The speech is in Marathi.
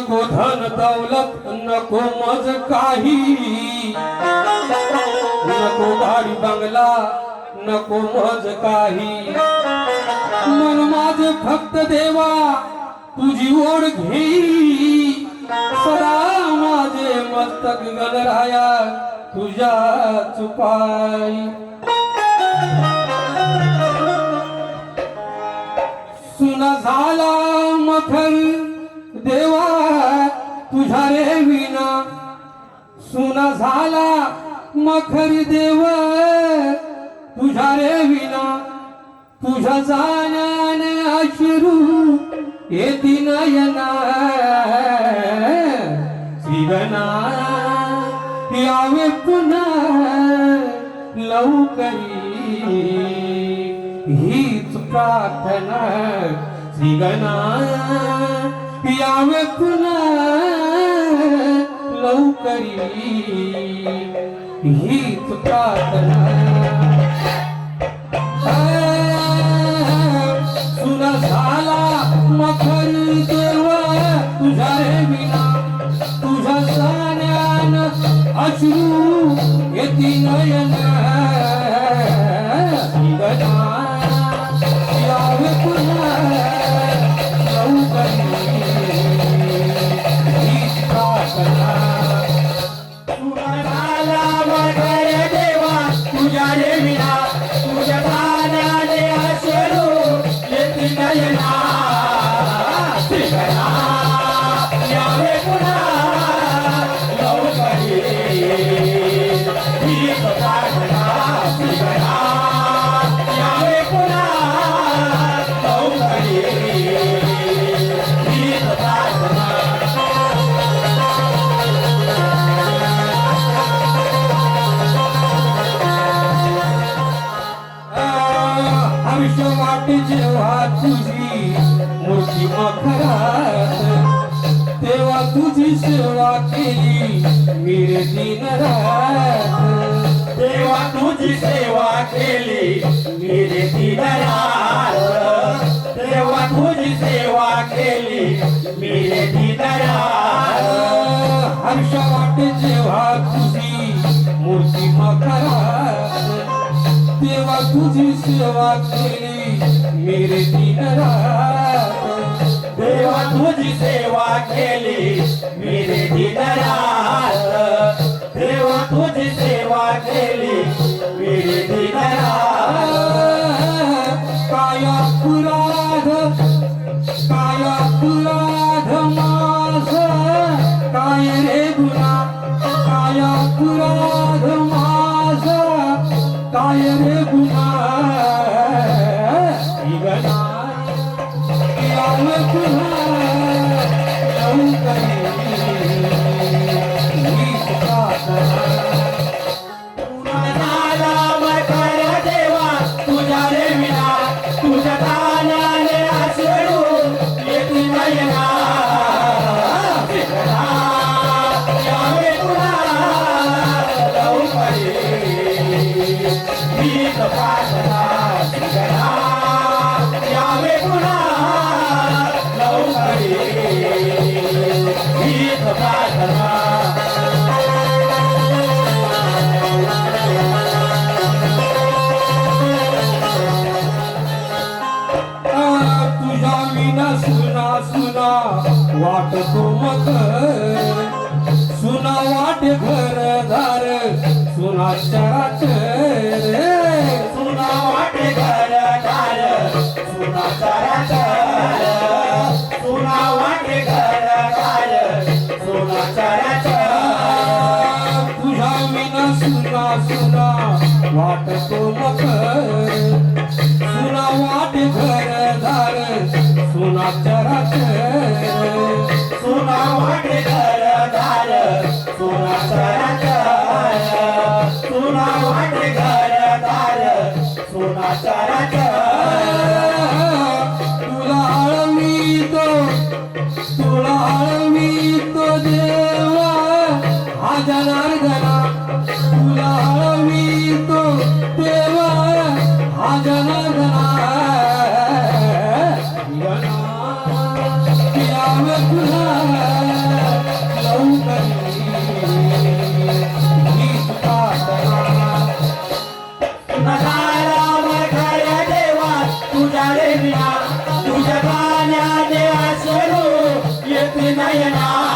नको धन दौलत नको मज काही. नको गाडी बंगला नको मज काही. मन माझे फक्त देवा तुझी ओढ घेई सदा माझे मस्तक गणराया तुझ्या चुपाई. सुना झाला मखर देवा तुझ्या रे विना सुना झाला मखर देव. तुझ्या रे विना तुझ्या जाण्याने अश्रू येती नयना. श्रीगणा यावे पुन्हा लवकरी. हीच प्रार्थना श्रीगणा यावे पुन्हा लवकरी हीच प्रार्थना. तुझ्या वगैरे देवा तुझ्या रे वाटे जेव्हा तुझी मखरात तेव्हा तुझी सेवा केली मी दिन रात तेव्हा तुझी सेवा केली मी दिन रात तेव्हा तुझी सेवा केली मी दिन रात हर्ष वाटे जेव्हा तुझी मूर्ती मखरात तेव्हा तुझी सेवा केली. मेरे दिन रात. देवा तुझी सेवा केली. मेरे दिनरात देवा तुझी सेवा केली. यावे हीच प्रार्थना सुना सुना वाटतो दार सुना वाट घरदार सुना रे. Bota por विना तुझ्या पाण्याने आसरू येत नयना